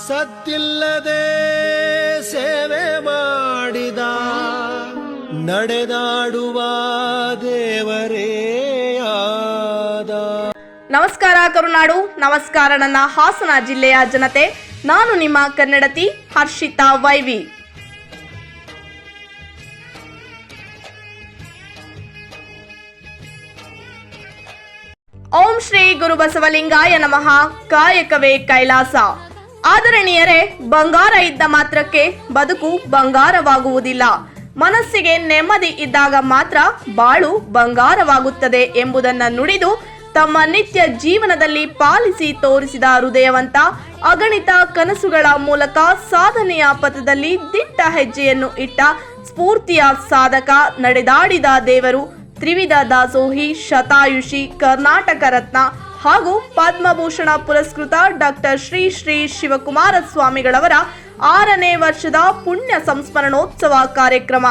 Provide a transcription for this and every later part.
ಸತ್ತಿಲ್ಲದೆ ಸೇವೆ ಮಾಡಿದ ನಡೆದಾಡುವ ದೇವರೇಯಾದ ನಮಸ್ಕಾರ ಕರುನಾಡು, ನಮಸ್ಕಾರ ನನ್ನ ಹಾಸನ ಜಿಲ್ಲೆಯ ಜನತೆ. ನಾನು ನಿಮ್ಮ ಕನ್ನಡತಿ ಹರ್ಷಿತಾ ವೈವಿ. ಓಂ ಶ್ರೀ ಗುರು ಬಸವಲಿಂಗಾಯ ನಮಃ. ಕಾಯಕವೇ ಕೈಲಾಸ. ಆದರಣೀಯರೇ, ಬಂಗಾರ ಇದ್ದ ಮಾತ್ರಕ್ಕೆ ಬದುಕು ಬಂಗಾರವಾಗುವುದಿಲ್ಲ. ಮನಸ್ಸಿಗೆ ನೆಮ್ಮದಿ ಇದ್ದಾಗ ಮಾತ್ರ ಬಾಳು ಬಂಗಾರವಾಗುತ್ತದೆ ಎಂಬುದನ್ನು ನುಡಿದು ತಮ್ಮ ನಿತ್ಯ ಜೀವನದಲ್ಲಿ ಪಾಲಿಸಿ ತೋರಿಸಿದ ಹೃದಯವಂತ ಅಗಣಿತ ಕನಸುಗಳ ಮೂಲಕ ಸಾಧನೆಯ ಪಥದಲ್ಲಿ ದಿಟ್ಟ ಹೆಜ್ಜೆಯನ್ನು ಇಟ್ಟ ಸ್ಫೂರ್ತಿಯ ಸಾಧಕ ನಡೆದಾಡಿದ ದೇವರು ತ್ರಿವಿಧ ದಾಸೋಹಿ, ಶತಾಯುಷಿ, ಕರ್ನಾಟಕ ರತ್ನ ಹಾಗೂ ಪದ್ಮಭೂಷಣ ಪುರಸ್ಕೃತ ಡಾಕ್ಟರ್ ಶ್ರೀ ಶ್ರೀ ಶಿವಕುಮಾರ ಸ್ವಾಮಿಗಳವರ ಆರನೇ ವರ್ಷದ ಪುಣ್ಯ ಸಂಸ್ಮರಣೋತ್ಸವ ಕಾರ್ಯಕ್ರಮ.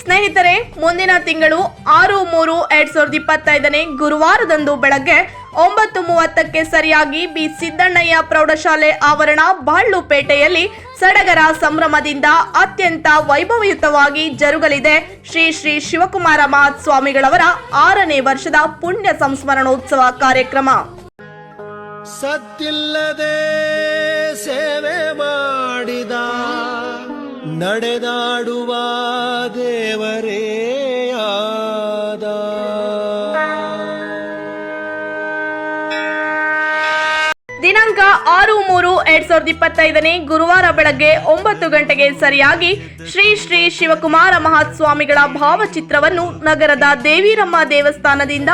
ಸ್ನೇಹಿತರೆ, ಮುಂದಿನ ತಿಂಗಳು ಆರು ಮೂರು ಎರಡ್ ಸಾವಿರದ ಇಪ್ಪತ್ತೈದನೇ ಗುರುವಾರದಂದು ಬೆಳಗ್ಗೆ ಒಂಬತ್ತು ಮೂವತ್ತಕ್ಕೆ ಸರಿಯಾಗಿ ಬಿ ಸಿದ್ದಣ್ಣಯ್ಯ ಪ್ರೌಢಶಾಲೆ ಆವರಣ ಬಾಳ್ಳುಪೇಟೆಯಲ್ಲಿ ಸಡಗರ ಸಂಭ್ರಮದಿಂದ ಅತ್ಯಂತ ವೈಭವಯುತವಾಗಿ ಜರುಗಲಿದೆ. ಶ್ರೀ ಶ್ರೀ ಶಿವಕುಮಾರ ಮಹಾಸ್ವಾಮಿಗಳವರ ಆರನೇ ವರ್ಷದ ಪುಣ್ಯ ಸಂಸ್ಮರಣೋತ್ಸವ ಕಾರ್ಯಕ್ರಮ. ಸತ್ತಿಲ್ಲದೆ ನಡೆದಾಡುವ ದೇವರೇ. ದಿನಾಂಕ ಆರು ಮೂರು ಎರಡ್ ಸಾವಿರದ ಇಪ್ಪತ್ತೈದನೇ ಗುರುವಾರ ಬೆಳಗ್ಗೆ ಒಂಬತ್ತು ಗಂಟೆಗೆ ಸರಿಯಾಗಿ ಶ್ರೀ ಶ್ರೀ ಶಿವಕುಮಾರ ಮಹಾಸ್ವಾಮಿಗಳ ಭಾವಚಿತ್ರವನ್ನು ನಗರದ ದೇವಿರಮ್ಮ ದೇವಸ್ಥಾನದಿಂದ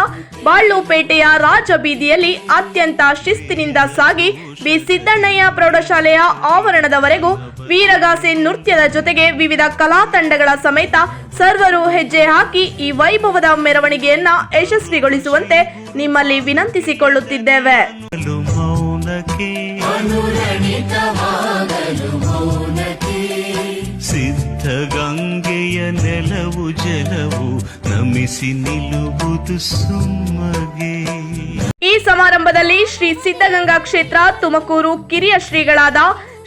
ಬಾಳ್ಳುಪೇಟೆಯ ರಾಜಬೀದಿಯಲ್ಲಿ ಅತ್ಯಂತ ಶಿಸ್ತಿನಿಂದ ಸಾಗಿ ಬಿ ಸಿದ್ದಣ್ಣಯ್ಯ ಪ್ರೌಢಶಾಲೆಯ ಆವರಣದವರೆಗೂ ವೀರಗಾಸೆ ನೃತ್ಯದ ಜೊತೆಗೆ ವಿವಿಧ ಕಲಾ ತಂಡಗಳ ಸಮೇತ ಸರ್ವರು ಹೆಜ್ಜೆ ಹಾಕಿ ಈ ವೈಭವದ ಮೆರವಣಿಗೆಯನ್ನ ಯಶಸ್ವಿಗೊಳಿಸುವಂತೆ ನಿಮ್ಮಲ್ಲಿ ವಿನಂತಿಸಿಕೊಳ್ಳುತ್ತಿದ್ದೇವೆ. ಲು ಮೌನಕ್ಕೆ ಸಿದ್ಧಗಂಗೆಯ ನೆಲವು ಜಲವು ನಮಿಸಿ ನಿಲ್ಲುವುದು ಸುಮ್ಮಗೆ. ಈ ಸಮಾರಂಭದಲ್ಲಿ ಶ್ರೀ ಸಿದ್ಧಗಂಗಾ ಕ್ಷೇತ್ರ, ತುಮಕೂರು ಕಿರಿಯ ಶ್ರೀಗಳಾದ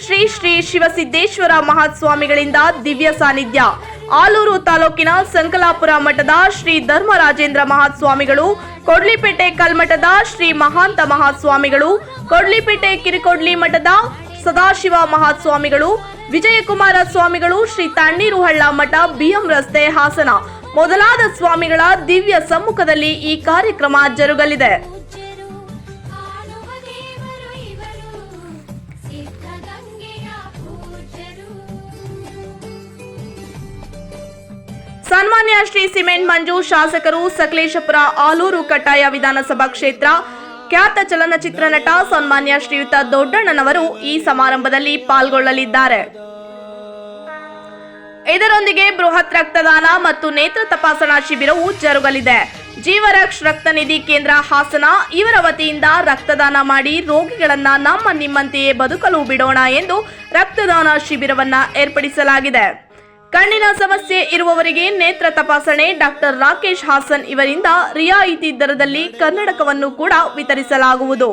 ಶ್ರೀ ಶ್ರೀ ಶಿವಸಿದ್ದೇಶ್ವರ ಮಹಾಸ್ವಾಮಿಗಳಿಂದ ದಿವ್ಯ ಸಾನ್ನಿಧ್ಯ. ಆಲೂರು ತಾಲೂಕಿನ ಸಂಕಲಾಪುರ ಮಠದ ಶ್ರೀ ಧರ್ಮರಾಜೇಂದ್ರ ಮಹಾಸ್ವಾಮಿಗಳು ಕೊಡ್ಲಿಪೇಟೆ ಕಲ್ಮಠದ ಶ್ರೀ ಮಹಾಂತ ಮಹಾಸ್ವಾಮಿಗಳು, ಕೊಡ್ಲಿಪೇಟೆ ಕಿರಿಕೊಡ್ಲಿ ಮಠದ ಸದಾಶಿವ ಮಹಾಸ್ವಾಮಿಗಳು, ವಿಜಯಕುಮಾರ ಸ್ವಾಮಿಗಳು ಶ್ರೀ ತಣ್ಣೀರುಹಳ್ಳ ಮಠ ಬಿಎಂ ರಸ್ತೆ ಹಾಸನ. ಮೊದಲಾದ ಸ್ವಾಮಿಗಳ ದಿವ್ಯ ಸಮ್ಮುಖದಲ್ಲಿ ಈ ಕಾರ್ಯಕ್ರಮ ಜರುಗಲಿದೆ. ಸನ್ಮಾನ್ಯ ಶ್ರೀ ಸಿಮೆಂಟ್ ಮಂಜು ಶಾಸಕರು ಸಕಲೇಶಪುರ ಆಲೂರು ಕಟ್ಟಾಯ ವಿಧಾನಸಭಾ ಕ್ಷೇತ್ರ. ಖ್ಯಾತ ಚಲನಚಿತ್ರ ನಟ ಸನ್ಮಾನ್ಯ ಶ್ರೀಯುತ ದೊಡ್ಡಣ್ಣನವರು ಈ ಸಮಾರಂಭದಲ್ಲಿ ಪಾಲ್ಗೊಳ್ಳಲಿದ್ದಾರೆ. ಇದರೊಂದಿಗೆ ಬೃಹತ್ ರಕ್ತದಾನ ಮತ್ತು ನೇತ್ರ ತಪಾಸಣಾ ಶಿಬಿರವು ಜರುಗಲಿದೆ. ಜೀವರಕ್ಷ್ ರಕ್ತ ನಿಧಿ ಕೇಂದ್ರ ಹಾಸನ, ಇವರ ವತಿಯಿಂದ ರಕ್ತದಾನ ಮಾಡಿ ರೋಗಿಗಳನ್ನ ನಮ್ಮ ನಿಮ್ಮಂತೆಯೇ ಬದುಕಲು ಬಿಡೋಣ ಎಂದು ರಕ್ತದಾನ ಶಿಬಿರವನ್ನ ಏರ್ಪಡಿಸಲಾಗಿದೆ. ಕಣ್ಣಿನ ಸಮಸ್ಯೆ ಇರುವವರಿಗೆ ನೇತ್ರ ತಪಾಸಣೆ ಡಾಕ್ಟರ್ ರಾಕೇಶ್ ಹಾಸನ್ ಇವರಿಂದ ರಿಯಾಯಿತಿ ದರದಲ್ಲಿ ಕನ್ನಡಕವನ್ನು ಕೂಡ ವಿತರಿಸಲಾಗುವುದು.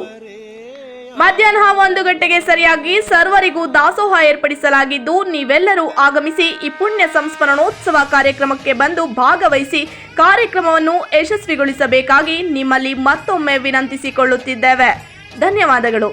ಮಧ್ಯಾಹ್ನ ಒಂದು ಗಂಟೆಗೆ ಸರಿಯಾಗಿ ಸರ್ವರಿಗೂ ದಾಸೋಹ ಏರ್ಪಡಿಸಲಾಗಿದ್ದು, ನೀವೆಲ್ಲರೂ ಆಗಮಿಸಿ ಈ ಪುಣ್ಯ ಸಂಸ್ಮರಣೋತ್ಸವ ಕಾರ್ಯಕ್ರಮಕ್ಕೆ ಬಂದು ಭಾಗವಹಿಸಿ ಕಾರ್ಯಕ್ರಮವನ್ನು ಯಶಸ್ವಿಗೊಳಿಸಬೇಕಾಗಿ ನಿಮ್ಮಲ್ಲಿ ಮತ್ತೊಮ್ಮೆ ವಿನಂತಿಸಿಕೊಳ್ಳುತ್ತಿದ್ದೇವೆ. ಧನ್ಯವಾದಗಳು.